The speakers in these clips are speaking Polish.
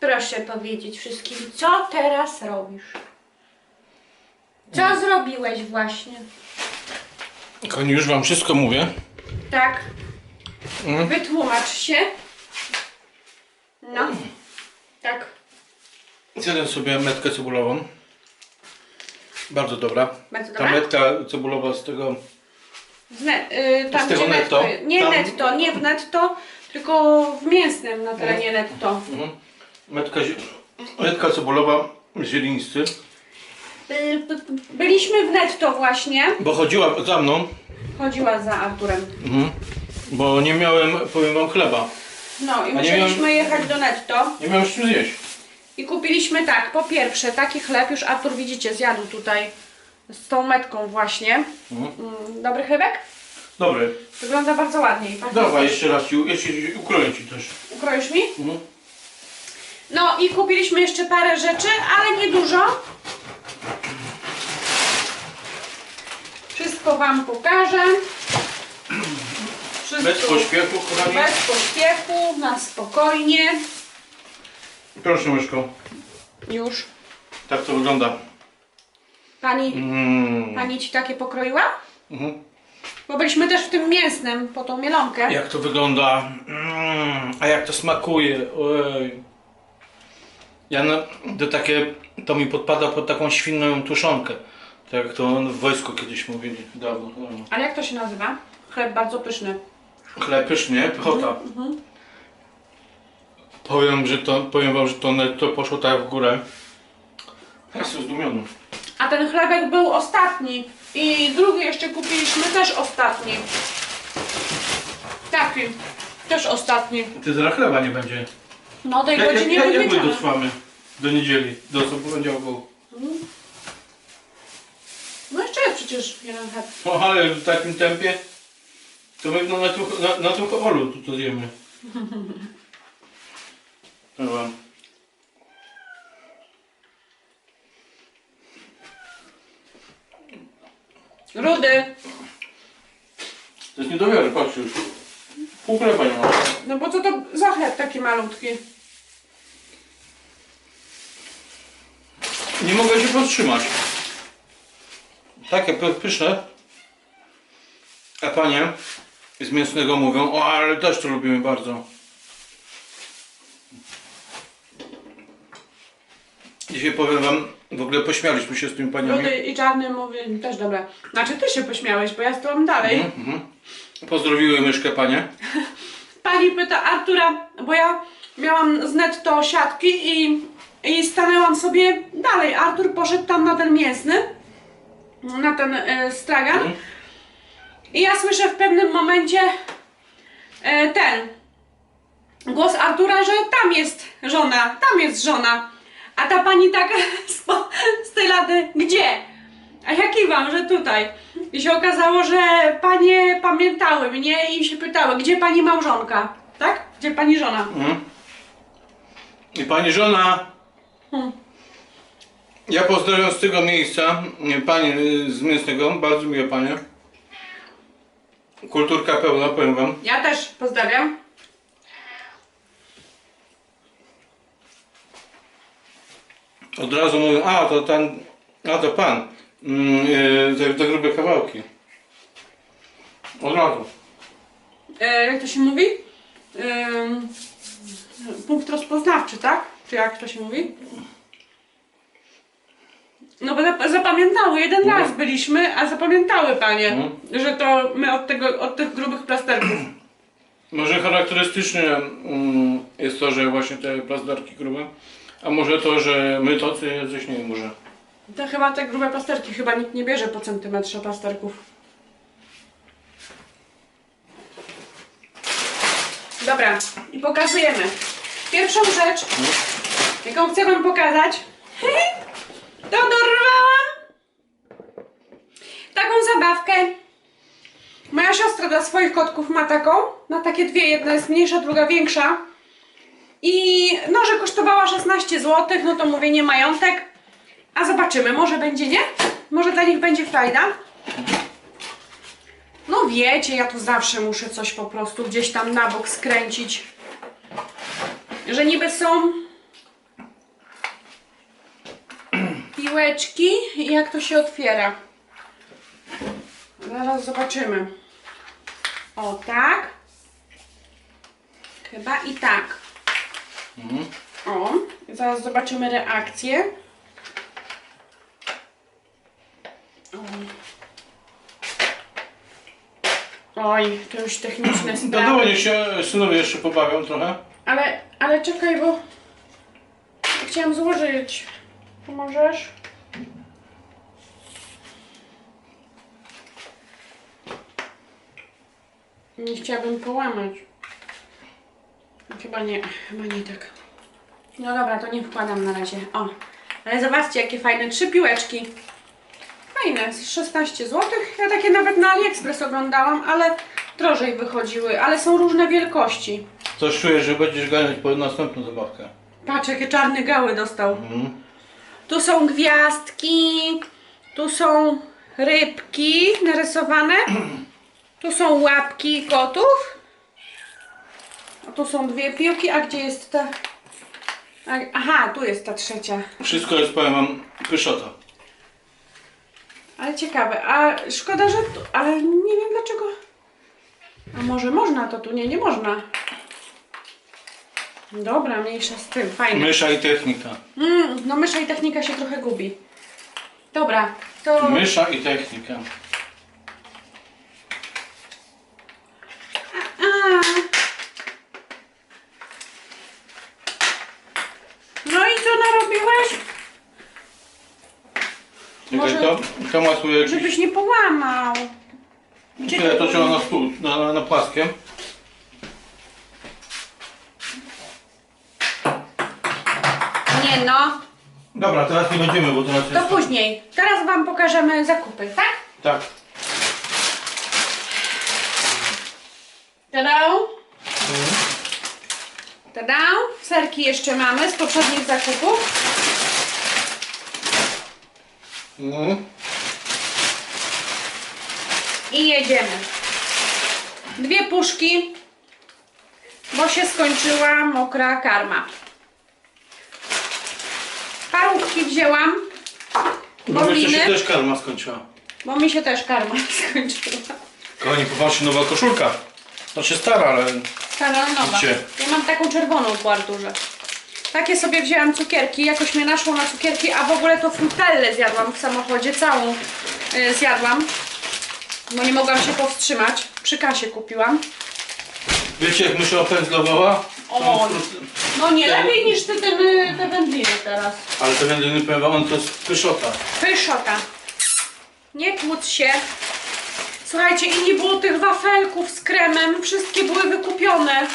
Proszę powiedzieć wszystkim, co teraz robisz? Co zrobiłeś właśnie? Kochani, już wam wszystko mówię. Tak, Mm. wytłumacz się. No, tak. Zjadłem sobie metkę cebulową. Bardzo dobra. Bardzo Ta dobra. metka cebulowa z tego... Z ne- y, tam, Z tego gdzie netto? netto. Nie Tam- netto, nie w netto, tylko w mięsnym na terenie netto. Mhm. Metka, metka cebulowa z zielinisty. Y, Byliśmy w netto właśnie. Bo chodziła za mną, Chodziła za Arturem. mhm. bo nie miałem, powiem wam, chleba. No i nie musieliśmy jechać do netto. Nie miałem z czym zjeść. I kupiliśmy tak, po pierwsze taki chleb, już Artur widzicie, zjadł tutaj z tą metką właśnie. Mhm. Mm, Dobry chlebek? Dobry. Wygląda bardzo ładnie. i pachnie. Dawaj, jeszcze raz, ci- jeszcze ci ukroję ci też. Ukroisz mi? Mhm. No i kupiliśmy jeszcze parę rzeczy, ale nie dużo. Wszystko Wam pokażę. Wszystko Bez pośpiechu, kochani. bez pośpiechu, na spokojnie. Proszę myszko. Już. Tak to wygląda. Pani, Mm. pani Ci takie pokroiła? Mhm. Bo byliśmy też w tym mięsnym, po tą mielonkę. Jak to wygląda? Mm. A jak to smakuje? Ja na, to takie, to mi podpada pod taką świnną tuszonkę. Tak jak to w wojsku kiedyś mówili dawno. dawno. Ale jak to się nazywa? Chleb bardzo pyszny. Chleb pysznie, pychota. Mhm. Powiem, że to, powiem wam, że to netto poszło tak w górę. Ja jestem zdumiony. A ten chlebek był ostatni. I drugi jeszcze kupiliśmy też ostatni. Taki. Też ostatni. Ty zaraz chleba nie będzie. No tej Jak, godzinie jak, jak my powiedziane. dotrwamy do niedzieli, do co poniedziałku? No jeszcze jest przecież jeden chleb. No ale w takim tempie to my no, na, tym, na, na tym chowolu tu to zjemy. Dobra. Rudy. To jest nie do wiary, patrzcie już. Chleba nie ma. No bo co to za chleb taki malutki? Nie mogę się powstrzymać. Takie py- pyszne. A panie z mięsnego mówią, o ale też to lubimy bardzo. Dzisiaj powiem wam, w ogóle pośmialiśmy się z tymi paniami. Rudy i czarny mówi też dobre. Znaczy ty się pośmiałeś, bo ja stałam dalej. Mhm, mhm. Pozdrowiły myszkę panie. Pani pyta Artura, bo ja miałam z netto siatki i, i stanęłam sobie dalej. Artur poszedł tam na ten mięsny, na ten e, stragan. Mhm. I ja słyszę w pewnym momencie e, ten głos Artura, że tam jest żona, tam jest żona. A ta pani tak z, z tej lady, gdzie? A ja kiwam, że tutaj. I się okazało, że panie pamiętały mnie i się pytały, gdzie pani małżonka? Tak? Gdzie pani żona? Mhm. I pani żona. Hmm. Ja pozdrawiam z tego miejsca nie, panie y, z mięsnego, bardzo miłe panie. Kulturka pełna, powiem wam. Ja też pozdrawiam. Od razu mówią, a to ten, a to pan. Mm, yy, te, te grube kawałki. Od razu. E, jak to się mówi? Ym, punkt rozpoznawczy, tak? Czy jak to się mówi? No bo zap- zapamiętały, jeden Mhm. raz byliśmy, a zapamiętały panie, Mhm. że to my od, tego, od tych grubych plasterków. Może charakterystyczne mm, jest to, że właśnie te plazdarki grube. A może to, że my to coś nie wiem, może. To chyba te grube plasterki, chyba nikt nie bierze po centymetrze plasterków. Dobra, i pokazujemy. Pierwszą rzecz, jaką chcę wam pokazać, to dorwałam taką zabawkę. Moja siostra dla swoich kotków ma taką, na takie dwie, jedna jest mniejsza, druga większa. I no, że kosztowała 16 zł, no to mówię nie majątek. A zobaczymy, może będzie nie? Może dla nich będzie fajna? No wiecie, ja tu zawsze muszę coś po prostu gdzieś tam na bok skręcić. Że niby są piłeczki i jak to się otwiera. Zaraz zobaczymy. O tak. Chyba i tak. Mhm. O, zaraz zobaczymy reakcję. Oj, to już techniczne Do sprawy. dołu niech się synowie jeszcze pobawią trochę. Ale, ale czekaj, bo chciałam złożyć. Pomożesz? Nie chciałabym połamać. Chyba nie, chyba nie tak. No dobra, to nie wkładam na razie. O, ale zobaczcie jakie fajne trzy piłeczki. Fajne, z 16 zł. Ja takie nawet na AliExpress oglądałam, ale drożej wychodziły, ale są różne wielkości. Coś czuję, że będziesz ganiać po następną zabawkę. Patrz, jakie czarne gały dostał. Mhm. Tu są gwiazdki, tu są rybki narysowane, tu są łapki kotów, a tu są dwie piłki, a gdzie jest ta... a- Aha, tu jest ta trzecia. Wszystko jest, powiem wam, pyszota. Ale ciekawe, a szkoda, że tu, ale nie wiem dlaczego. A może można to tu? Nie, nie można. Dobra, mniejsza z tym, fajne. Mysza i technika. Mm, no mysza i technika się trochę gubi. Dobra, to... Mysza i technika. A. No i co narobiłeś? Czekaj, Może- to. Żebyś nie połamał. Gdzie to trzeba na stół, na, na, płaskie. Nie no, Dobra, teraz nie będziemy, bo teraz to jest... później. Teraz wam pokażemy zakupy, tak? Tak. Tada! Tada! Serki jeszcze mamy z poprzednich zakupów. Mhm. I jedziemy. Dwie puszki, bo się skończyła mokra karma. Parówki wzięłam, Bo jeszcze się bobiny, też karma skończyła. bo mi się też karma skończyła. Kochani, popatrzcie, nowa koszulka. Znaczy stara, ale... Stara nowa. Gdzie? Ja mam taką czerwoną po Arturze. Takie sobie wzięłam cukierki, jakoś mnie naszło na cukierki, a w ogóle to frutellę zjadłam w samochodzie, całą y, zjadłam. Bo nie mogłam się powstrzymać. Przy kasie kupiłam. Wiecie, jak mysza opędzlowała? O. No nie lepiej niż ty ten, y, te wędliny teraz. Ale to wędliny, powiem wam, to jest pyszota. Pyszota. Nie kłóć się. Słuchajcie, i nie było tych wafelków z kremem. Wszystkie były wykupione.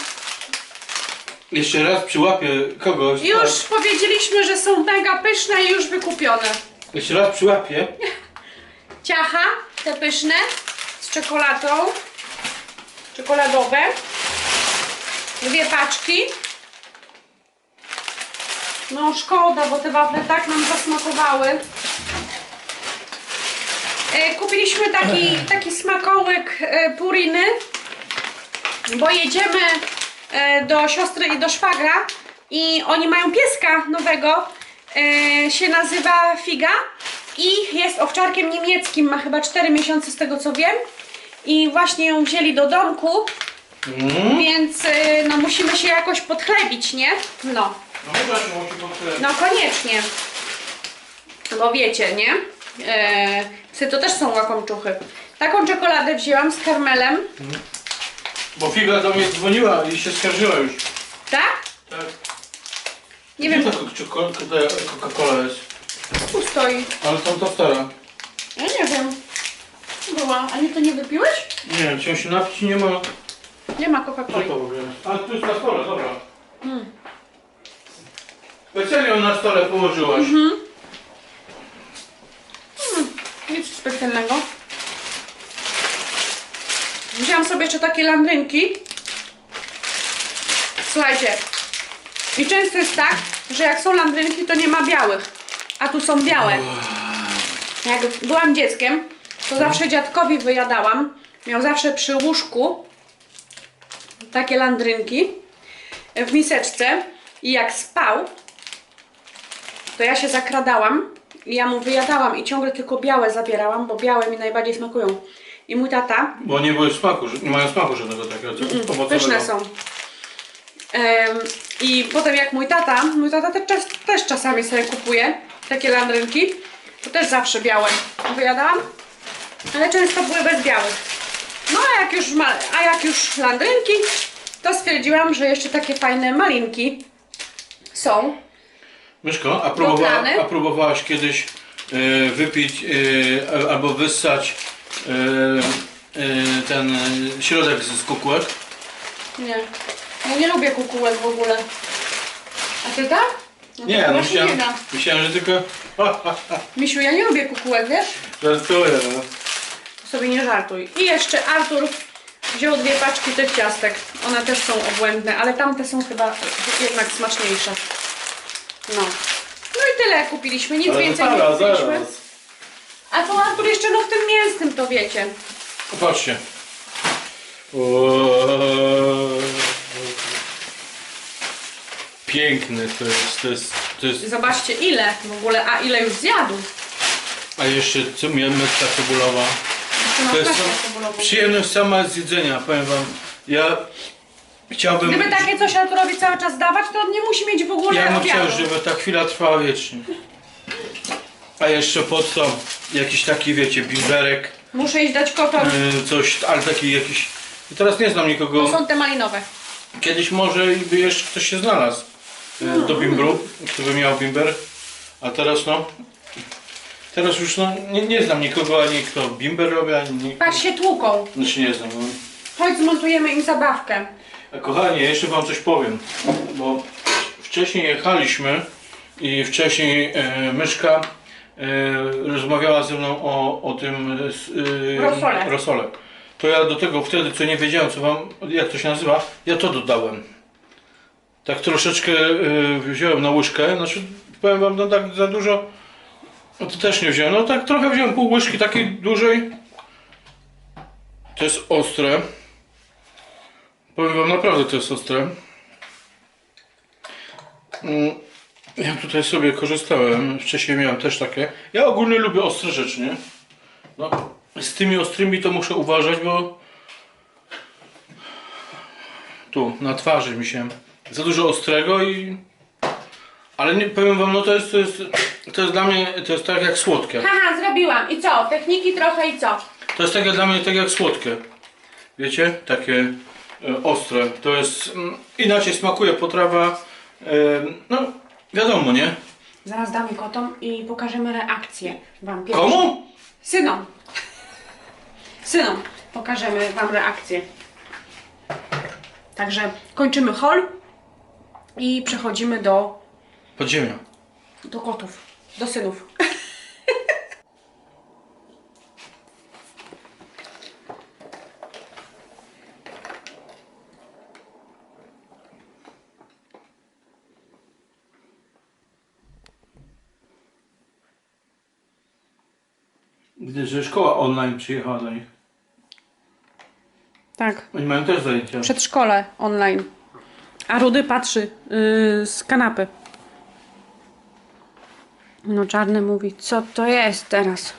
Jeszcze raz przyłapię kogoś. Już tak? powiedzieliśmy, że są mega pyszne i już wykupione. Jeszcze raz przyłapię. Ciacha, te pyszne, z czekoladą. Czekoladowe. Dwie paczki. No szkoda, bo te wafle tak nam zasmakowały. E, Kupiliśmy taki, taki smakołyk e, puriny, bo jedziemy e, do siostry i do szwagra i oni mają pieska nowego, się nazywa Figa i jest owczarkiem niemieckim, ma chyba 4 miesiące z tego co wiem i właśnie ją wzięli do domku, Mhm. więc e, no musimy się jakoś podchlebić, nie? No. No chyba się musi powtórzyć. No koniecznie. Bo wiecie, nie? Eee, psy to też są łakomczuchy. Taką czekoladę wzięłam z karmelem. Bo figa do mnie dzwoniła i się skarżyła już. Tak? Tak. Nie Gdzie wiem, ta Coca-Cola jest? Tu stoi. Ale to ta stara. Ja nie wiem. Była. A nie to nie wypiłeś? Nie wiem, się napić nie ma... Nie ma Co Coca-Coli. to w ogóle? A tu jest na stole, dobra. Specjalnie ją na stole położyłaś. Nic specjalnego. Wzięłam sobie jeszcze takie landrynki. Słuchajcie. I często jest tak, że jak są landrynki, to nie ma białych. A tu są białe. Jak byłam dzieckiem, to zawsze dziadkowi wyjadałam. Miał zawsze przy łóżku takie landrynki w miseczce. I jak spał, to ja się zakradałam I ja mu wyjadałam i ciągle tylko białe zabierałam, bo białe mi najbardziej smakują. I mój tata, Bo nie było smaku, że- nie mają smaku żadnego takiego co owocowego. pyszne są. Em, I potem jak mój tata, mój tata też, też czasami sobie kupuje takie landrynki, to też zawsze białe wyjadałam, ale często były bez białych. No a jak już, ma, a jak już landrynki, to stwierdziłam, że jeszcze takie fajne malinki są. Myszko, a, próbowa, a próbowałaś kiedyś e, wypić e, albo wyssać e, ten środek z z kukułek? Nie. Ja nie lubię kukułek w ogóle. A ty tak? No Nie, no myślałem, nie da. myślałem, że tylko... Misiu, ja nie lubię kukułek, wiesz? Żartuję, no. Sobie nie żartuj. I jeszcze Artur wziął dwie paczki tych ciastek. One też są obłędne, ale tamte są chyba jednak smaczniejsze. No. No i tyle kupiliśmy, nic Ale więcej zaraz, nie kupiliśmy. zaraz. A to Artur jeszcze no w tym mięsnym, to wiecie. Patrzcie. O, Piękny to jest, to jest, to jest, Zobaczcie ile w ogóle, a ile już zjadł. a jeszcze co miałem metka cebulowa. Jeszcze To jest sam, przyjemność sama z jedzenia, powiem wam. Ja chciałbym, Gdyby takie coś Arturowi cały czas dawać, to on nie musi mieć w ogóle ja bym chciał, obiadu. żeby ta chwila trwała wiecznie. A jeszcze pod to jakiś taki, wiecie, bimberek, Muszę iść dać kotom. y, coś, ale taki jakiś... I teraz nie znam nikogo. To są te malinowe. Kiedyś może by jeszcze ktoś się znalazł do bimbru, kto by miał bimber, a teraz no, teraz już no, nie, nie znam nikogo, ani kto bimber robi, ani nikt. Patrz się tłuką. Znaczy nie znam. No. Chodź zmontujemy im zabawkę. A Kochani, jeszcze wam coś powiem, bo wcześniej jechaliśmy i wcześniej e, myszka e, rozmawiała ze mną o, o tym e, Rosole. rosole. To ja do tego wtedy, co nie wiedziałem, co wam, jak to się nazywa, ja to dodałem. Tak troszeczkę e, wziąłem na łyżkę, znaczy powiem wam, no tak za dużo, no to też nie wziąłem, no tak trochę wziąłem pół łyżki takiej dużej. To jest ostre. Powiem wam naprawdę to jest ostre. Mm, Ja tutaj sobie korzystałem, wcześniej miałem też takie. Ja ogólnie lubię ostre rzeczy, nie? No, z tymi ostrymi to muszę uważać, bo tu na twarzy mi się za dużo ostrego i ale nie powiem wam, no to jest, to jest, to jest dla mnie, to jest tak jak słodkie. Haha, zrobiłam. I co? Techniki trochę i co? To jest takie dla mnie tak jak słodkie. Wiecie? Takie e, ostre. To jest mm, inaczej smakuje potrawa. E, no, wiadomo, nie? Zaraz damy kotom i pokażemy reakcję wam pierwszą. Komu? Synom. Synom pokażemy wam reakcję. Także kończymy hol i przechodzimy do, Podziemia. do kotów, do synów. Widzę, że szkoła online przyjechała do nich. Tak, Oni mają też zajęcia. przedszkole online. A Rudy patrzy yy, z kanapy. No czarny mówi, co to jest teraz?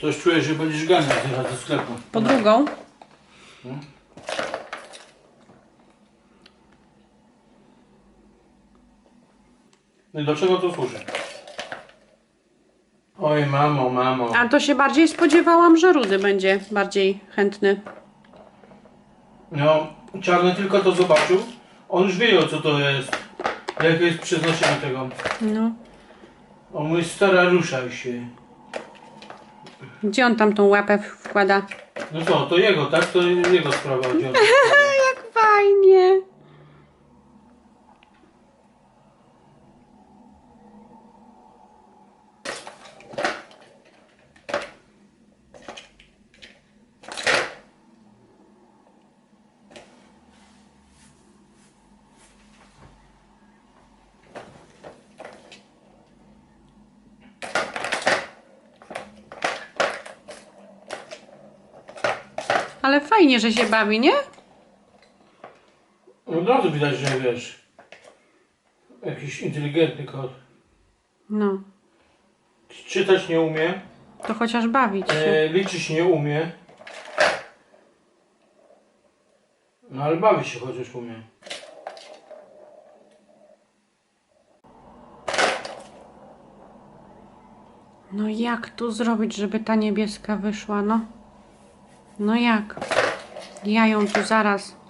Coś czuję, że będziesz ganiał teraz do sklepu. Po drugą. No i do czego to służy? Oj, mamo, mamo. A to się bardziej spodziewałam, że Rudy będzie bardziej chętny. No, czarny tylko to zobaczył. On już wiedział, co to jest. Jakie jest przeznaczenie tego. No. O mój stara, ruszaj się. Gdzie on tam tą łapę wkłada? No co, to jego, tak? To jego sprawa. gdzie on- Jak fajnie. Ale fajnie, że się bawi, nie? Od razu widać, że wiesz. Jakiś inteligentny kot. No. Czytać nie umie, To chociaż bawić się. e, liczyć nie umie. No ale bawi się chociaż umie. No jak tu zrobić, żeby ta niebieska wyszła, no? No jak? Ja ją tu zaraz.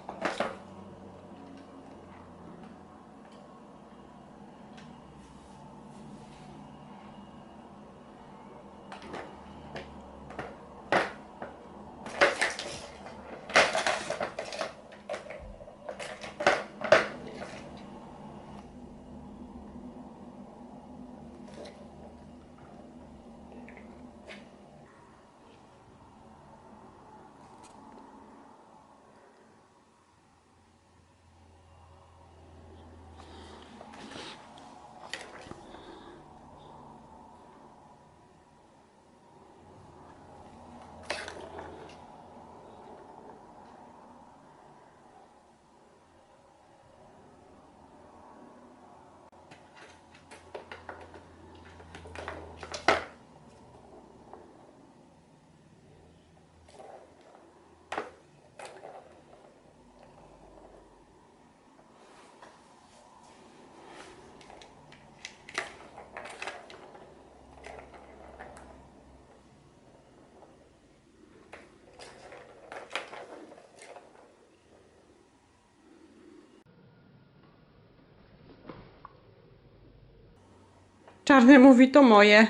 Czarny mówi to moje.